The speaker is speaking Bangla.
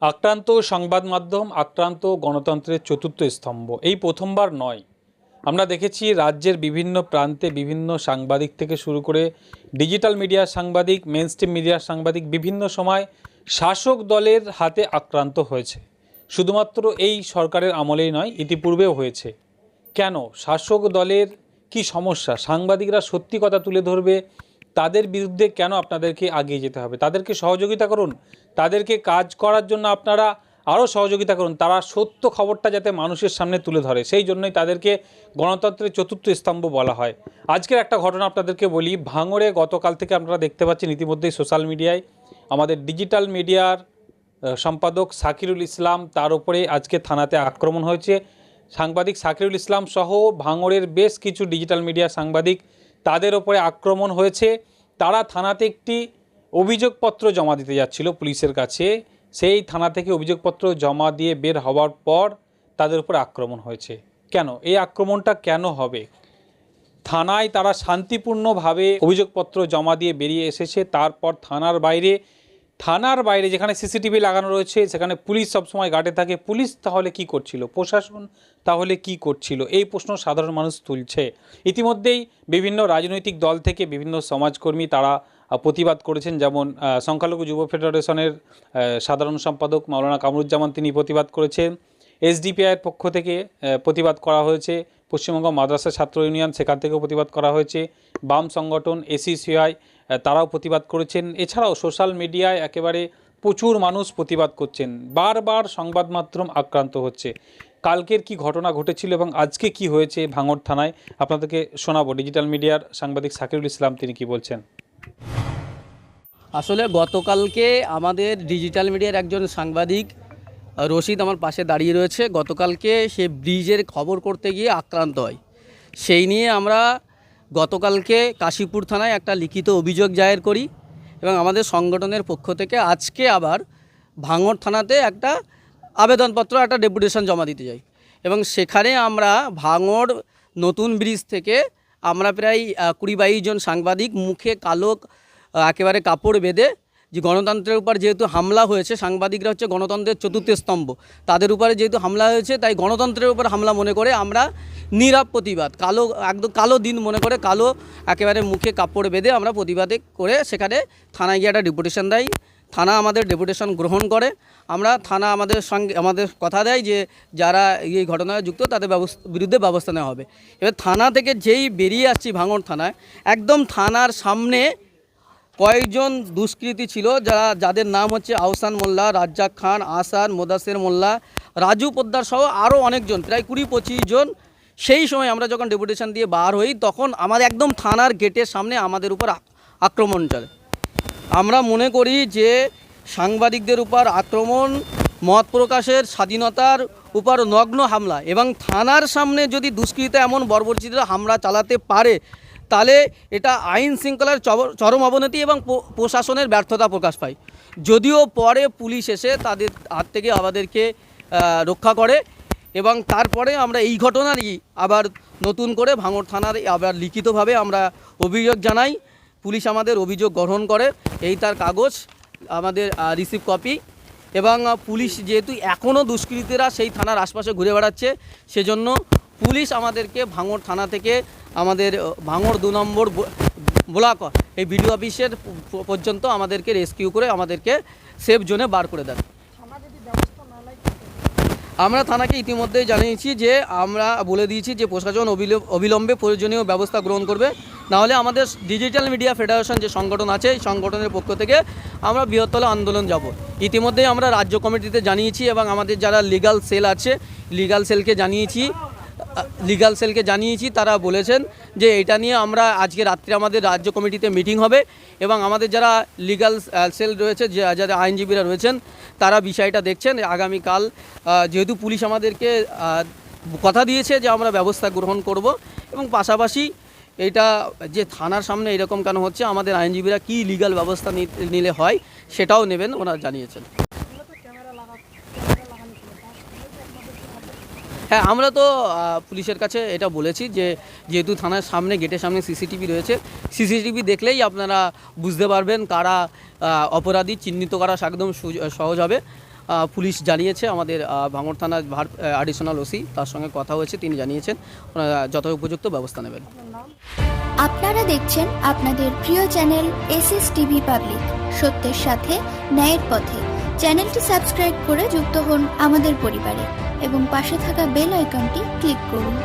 আক্রান্ত সংবাদ মাধ্যম, আক্রান্ত গণতন্ত্রের চতুর্থ স্তম্ভ। এই প্রথমবার নয়। আমরা দেখেছি রাজ্যের বিভিন্ন প্রান্তে বিভিন্ন সাংবাদিক থেকে শুরু করে ডিজিটাল মিডিয়ার সাংবাদিক মেন মেনস্ট্রিম মিডিয়ার সাংবাদিক বিভিন্ন সময় শাসক দলের হাতে আক্রান্ত হয়েছে। শুধুমাত্র এই সরকারের আমলেই নয়, ইতিপূর্বেও হয়েছে। কেন? শাসক দলের কি সমস্যা? সাংবাদিকরা সত্যি কথা তুলে ধরবে? তাদের বিরুদ্ধে কেন আপনাদেরকে আগিয়ে যেতে হবে? তাদেরকে সহযোগিতা করুন। তাদেরকে কাজ করার জন্য আপনারা আরও সহযোগিতা করুন। তারা সত্য খবরটা যাতে মানুষের সামনে তুলে ধরে, সেই জন্যই তাদেরকে গণতন্ত্রের চতুর্থ স্তম্ভ বলা হয়। আজকের একটা ঘটনা আপনাদেরকে বলি, ভাঙড়ে গতকাল থেকে আপনারা দেখতে পাচ্ছেন ইতিমধ্যেই সোশ্যাল মিডিয়ায়। আমাদের ডিজিটাল মিডিয়ার সম্পাদক সাকিরুল ইসলাম তার উপরে আজকে থানাতে আক্রমণ হয়েছে। সাংবাদিক সাকিরুল ইসলাম সহ ভাঙড়ের বেশ কিছু ডিজিটাল মিডিয়া সাংবাদিক তাদের ওপরে আক্রমণ হয়েছে। তারা থানাতে একটি অভিযোগপত্র জমা দিতে যাচ্ছিল পুলিশের কাছে। সেই থানা থেকে অভিযোগপত্র জমা দিয়ে বের হওয়ার পর তাদের উপর আক্রমণ হয়েছে। কেন? এই আক্রমণটা কেন হবে? থানায় তারা শান্তিপূর্ণভাবে অভিযোগপত্র জমা দিয়ে বেরিয়ে এসেছে। তারপর থানার বাইরে থানার বাইরে যেখানে সিসিটিভি লাগানো রয়েছে, সেখানে পুলিশ সবসময় গার্ডে থাকে। পুলিশ তাহলে কি করছিল? প্রশাসন তাহলে কি করছিল? এই প্রশ্ন সাধারণ মানুষ তুলছে। ইতিমধ্যেই বিভিন্ন রাজনৈতিক দল থেকে বিভিন্ন সমাজকর্মী তারা প্রতিবাদ করেছেন। যেমন সংখ্যালঘু যুব ফেডারেশনের সাধারণ সম্পাদক মাওলানা কামরুজ্জামান তিনি প্রতিবাদ করেছেন। এসডিপিআইয়ের পক্ষ থেকে প্রতিবাদ করা হয়েছে। পশ্চিমবঙ্গ মাদ্রাসা ছাত্র ইউনিয়ন, সেখান থেকেও প্রতিবাদ করা হয়েছে। বাম সংগঠন এসিসিআই তারাও প্রতিবাদ করেছেন। এছাড়াও সোশ্যাল মিডিয়ায় একেবারে প্রচুর মানুষ প্রতিবাদ করছেন। বারবার সংবাদ মাধ্যম আক্রান্ত হচ্ছে। কালকের কি ঘটনা ঘটেছিল এবং আজকে কি হয়েছে ভাঙড় থানায়, আপনাদেরকে শোনাবো। ডিজিটাল মিডিয়ার সাংবাদিক সাকিরুল ইসলাম, তিনি কি বলছেন? আসলে গতকালকে আমাদের ডিজিটাল মিডিয়ার একজন সাংবাদিক রশিদ আমার পাশে দাঁড়িয়ে রয়েছে। গতকালকে সে ব্রিজের খবর করতে গিয়ে আক্রান্ত হয়। সেই নিয়ে আমরা গতকালকে কাশীপুর থানায় একটা লিখিত অভিযোগ জায়ের করি এবং আমাদের সংগঠনের পক্ষ থেকে আজকে আবার ভাঙড় থানাতে একটা আবেদনপত্র, একটা ডেপুটেশন জমা দিতে যাই। এবং সেখানে আমরা ভাঙড় নতুন ব্রিজ থেকে আমরা প্রায় কুড়ি বাইশ জন সাংবাদিক মুখে কালো একেবারে কাপড় বেঁধে যে গণতন্ত্রের উপর যেহেতু হামলা হয়েছে, সাংবাদিকরা হচ্ছে গণতন্ত্রের চতুর্থ স্তম্ভ। তাদের উপরে যেহেতু হামলা হয়েছে, তাই গণতন্ত্রের উপর হামলা মনে করে আমরা নীরব প্রতিবাদ, কালো, একদম কালো দিন মনে করে কালো, একেবারে মুখে কাপড় বেঁধে আমরা প্রতিবাদে করে সেখানে থানায় গিয়ে একটা ডেপুটেশন দেয় থানা আমাদের ডেপুটেশন গ্রহণ করে। আমরা থানা আমাদের সঙ্গে, আমাদের কথা দেয় যে যারা এই ঘটনায় যুক্ত তাদের বিরুদ্ধে ব্যবস্থা নেওয়া হবে। এবার থানা থেকে যেই বেরিয়ে আসছি ভাঙড় থানায়, একদম থানার সামনে কয়েকজন দুষ্কৃতী ছিল, যারা, যাদের নাম হচ্ছে আহসান মোল্লা, রাজ্জাক খান আসান মোদাসের মোল্লা, রাজু পোদ্দার সহ আরও অনেকজন, প্রায় কুড়ি পঁচিশ জন। সেই সময় আমরা যখন ডেপুটেশন দিয়ে বার হই, তখন আমার একদম থানার গেটের সামনে আমাদের উপর আক্রমণ চলে। আমরা মনে করি যে সাংবাদিকদের উপর আক্রমণ, মত প্রকাশের স্বাধীনতার উপর নগ্ন হামলা এবং থানার সামনে যদি দুষ্কৃতা এমন বর্বরচিত হামলা চালাতে পারে তাহলে এটা আইন শৃঙ্খলার চরম অবনতি এবং প্রশাসনের ব্যর্থতা প্রকাশ পায়। যদিও পরে পুলিশ এসে তাদের হাত থেকে আমাদেরকে রক্ষা করে এবং তারপরে আমরা এই ঘটনারই আবার নতুন করে ভাঙড় থানার আবার লিখিতভাবে আমরা অভিযোগ জানাই। পুলিশ আমাদের অভিযোগ গ্রহণ করে। এই তার কাগজ আমাদের রিসিভ কপি এবং পুলিশ যেহেতু এখনও দুষ্কৃতীরা সেই থানার আশপাশে ঘুরে বেড়াচ্ছে, সেজন্য পুলিশ আমাদেরকে ভাঙড় থানা থেকে আমাদের ভাঙড় দু নম্বর ব্লক এই বিডিও অফিসের পর্যন্ত আমাদেরকে রেস্কিউ করে আমাদেরকে সেফ জোনে বার করে দেন। আমরা থানাকে ইতিমধ্যেই জানিয়েছি যে, আমরা বলে দিয়েছি যে, প্রশাসন অবিল- অবিলম্বে প্রয়োজনীয় ব্যবস্থা গ্রহণ করবে। নাহলে আমাদের ডিজিটাল মিডিয়া ফেডারেশন যে সংগঠন আছে, এই সংগঠনের পক্ষ থেকে আমরা বৃহত্তর আন্দোলন যাব। ইতিমধ্যেই আমরা রাজ্য কমিটিতে জানিয়েছি এবং আমাদের যারা লিগাল সেল আছে লিগাল সেলকে জানিয়েছি। লিগাল সেলকে জানিয়েছি, তারা বলেছেন যে এটা নিয়ে আমরা আজকে রাত্রে আমাদের রাজ্য কমিটিতে মিটিং হবে এবং আমাদের যারা লিগাল সেল রয়েছে যারা আইনজীবীরা রয়েছেন, তারা বিষয়টা দেখছেন। আগামীকাল যেহেতু পুলিশ আমাদেরকে কথা দিয়েছে যে আমরা ব্যবস্থা গ্রহণ করব এবং পাশাপাশি এটা যে থানার সামনে এরকম কেন হচ্ছে, আমাদের আইনজীবীরা কি লিগাল ব্যবস্থা নিলে হয়, সেটাও নেবেন, ওনারা জানিয়েছেন। হ্যাঁ আমরা তো পুলিশের কাছে এটা বলেছি যে যেহেতু থানার সামনে, গেটের সামনে সিসিটিভি রয়েছে, সিসিটিভি দেখলেই আপনারা বুঝতে পারবেন কারা অপরাধী, চিহ্নিত করা একদম সহজ হবে। পুলিশ জানিয়েছে, আমাদের ভাঙড় থানার ভার অ্যাডিশনাল ওসি, তার সঙ্গে কথা হয়েছে, তিনি জানিয়েছেন, ওনারা যত উপযুক্ত ব্যবস্থা নেবেন। আপনারা দেখছেন আপনাদের প্রিয় channel S S TV public, সত্যের সাথে, ন্যায়ের পথে। চ্যানেলটি সাবস্ক্রাইব করে যুক্ত হন আমাদের পরিবারে। এবং পাশে থাকা বেল আইকনটি ক্লিক করুন।